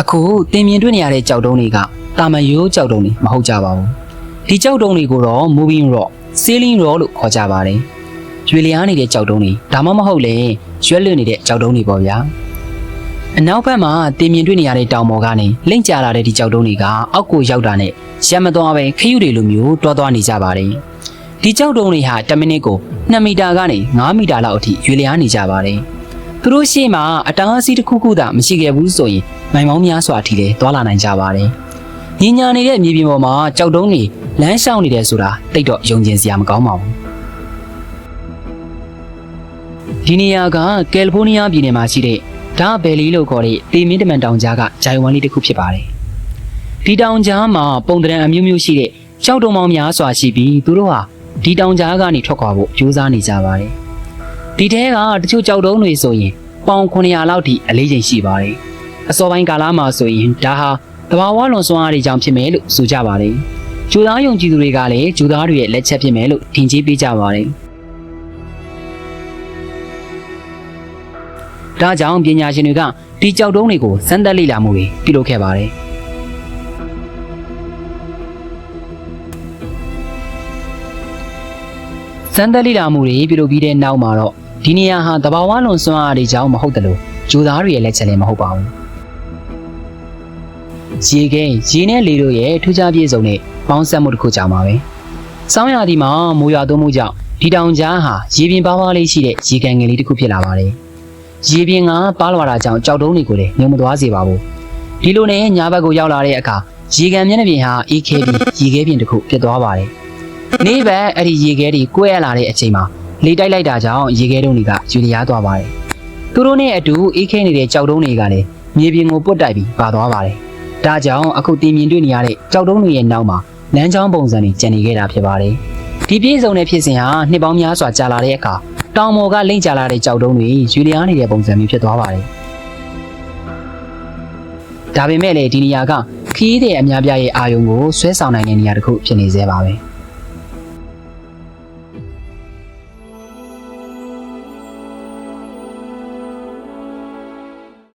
အခုတင်မြင်တွေ့နေရတဲ့ကြောက်တုံးတွေကတာမန်ရိုးကြောက်တုံးတွေမဟုတ်ကြပါဘူးဒီကြောက်တုံးတွေကိုတော့ moving rock ceiling rock လို့ခေါ်ကြပါတယ်ကျွေလျားနေတဲ့ကြောက်တုံးတွေဒါမှမဟုတ်လေရွက်လွတ်နေတဲ့ကြောက်တုံးတွေပေါ့ဗျာအနောက်ဘက်မှာတင်မြင်တွေ့နေရတဲ့တောင်ပေါ်ကနေလိမ့်ကျလာတဲ့ဒီကြောက်တုံးတွေကအောက်ကိုရောက်တာနဲ့ရက်မသွားပဲခရုတွေလိုမျိုးတွားသွားနေကြပါတယ်ဒီကြောက်တုံးတွေဟာ10မိနစ်ကို2မီတာကနေ5မီတာလောက်အထိရွေလျားနေကြပါတယ် သူတို့ရှေ့မှာအတားအဆီးတစ်ခုခုသာမရှိခဲ့ဘူးဆိုရင်မိုင်ပေါင်းများစွာအထိလည်းတွာလာနိုင်ကြပါတယ်။ညညာနေတဲ့မြေပြင်ပေါ်မှာကြောက်တုံးတွေလမ်းလျှောက်နေတယ်ဆိုတာတိတ်တော့ယုံကျင်စရာမကောင်းပါဘူး။ဒီနေရာကကယ်လီဖိုးနီးယားပြည်နယ်မှာရှိတဲ့ဒါဘယ်လီလို့ခေါ်တဲ့တေမင်းတမန်တောင်ကြားကဂျိုင်ဝမ်လေးတစ်ခုဖြစ်ပါတယ်။ဒီတောင်ကြားမှာပုံတရံအမျိုးမျိုးရှိတဲ့ကြောက်တုံးမောင်များစွာရှိပြီးသူတို့ဟာဒီတောင်ကြားကနေထွက်ခွာဖို့ကြိုးစားနေကြပါတယ်။ ဒီထဲကတချို့ကြောက်တုံးတွေဆိုရင်ပေါင်900လောက်ထိအလေးချိန်ရှိပါတယ်။အစောပိုင်းကာလမှာဆိုရင်ဒါဟာတဘာဝလွန်စွမ်းအားတွေကြောင့်ဖြစ်မယ်လို့ဆိုကြပါတယ်။ဂျူသားယုံကြည်သူတွေကလည်းဂျူသားတွေရဲ့လက်ချက်ဖြစ်မယ်လို့ထင်ကြီးပေးကြပါတယ်။ဒါကြောင့်ပညာရှင်တွေကဒီကြောက်တုံးတွေကိုစမ်းသပ်လေ့လာမှုတွေပြုလုပ်ခဲ့ပါတယ်။စမ်းသပ်လေ့လာမှုတွေပြုလုပ်ပြီးတဲ့နောက်မှာတော့ ဒီနေရာဟာတဘာဝလွန်စွမ်းအားတွေကြောင့်မဟုတ်တယ်လို့ဂျိုသားတွေရဲ့လက်ချက်လည်းမဟုတ်ပါဘူး။ရေခဲရေနဲ့လေတို့ရဲ့ထူးခြားပြည့်စုံတဲ့ပေါင်းစပ်မှုတစ်ခုကြောင့်ပါပဲ။ဆောင်းရာသီမှာမိုးရွာသွန်းမှုကြောင့်ဒီတောင်ကြားဟာရေပြင်ပါးပါးလေးရှိတဲ့ရေကန်ငယ်လေးတစ်ခုဖြစ်လာပါတယ်။ရေပြင်ကပါလာတာကြောင့်ကြောက်တုံးတွေကိုလည်းငြုံမသွားစေပါဘူး။ဒီလိုနဲ့ညာဘက်ကိုရောက်လာတဲ့အခါရေကန်မျက်နှာပြင်ဟာအေးခဲပြီးရေခဲပြင်တစ်ခုဖြစ်သွားပါတယ်။နေ့ဘက်အဲ့ဒီရေခဲတွေကွဲရလာတဲ့အချိန်မှာ လေတိုက်လိုက်တာကြောင့်ရေခဲတုံးတွေကယူလျားသွားပါတယ်။သူတို့နဲ့အတူအေးခဲနေတဲ့ကြောက်တုံးတွေကလည်းမြေပြင်ကိုပုတ်တိုက်ပြီးပါသွားပါတယ်။ဒါကြောင့်အခုတင်မြင်တွေ့နေရတဲ့ကြောက်တုံးတွေရဲ့နောက်မှာလမ်းကြောင်းပုံစံတွေကျန်နေခဲ့တာဖြစ်ပါတယ်။ဒီပြည့်စုံတဲ့ဖြစ်စဉ်ဟာနှစ်ပေါင်းများစွာကြာလာတဲ့အခါတောင်ပေါ်ကလိမ့်ကျလာတဲ့ကြောက်တုံးတွေယူလျားနေတဲ့ပုံစံမျိုးဖြစ်သွားပါတယ်။ဒါပေမဲ့လည်းဒီနေရာကခီးတဲ့အများပြားရဲ့အာယုံကိုဆွဲဆောင်နိုင်တဲ့နေရာတစ်ခုဖြစ်နေသေးပါပဲ။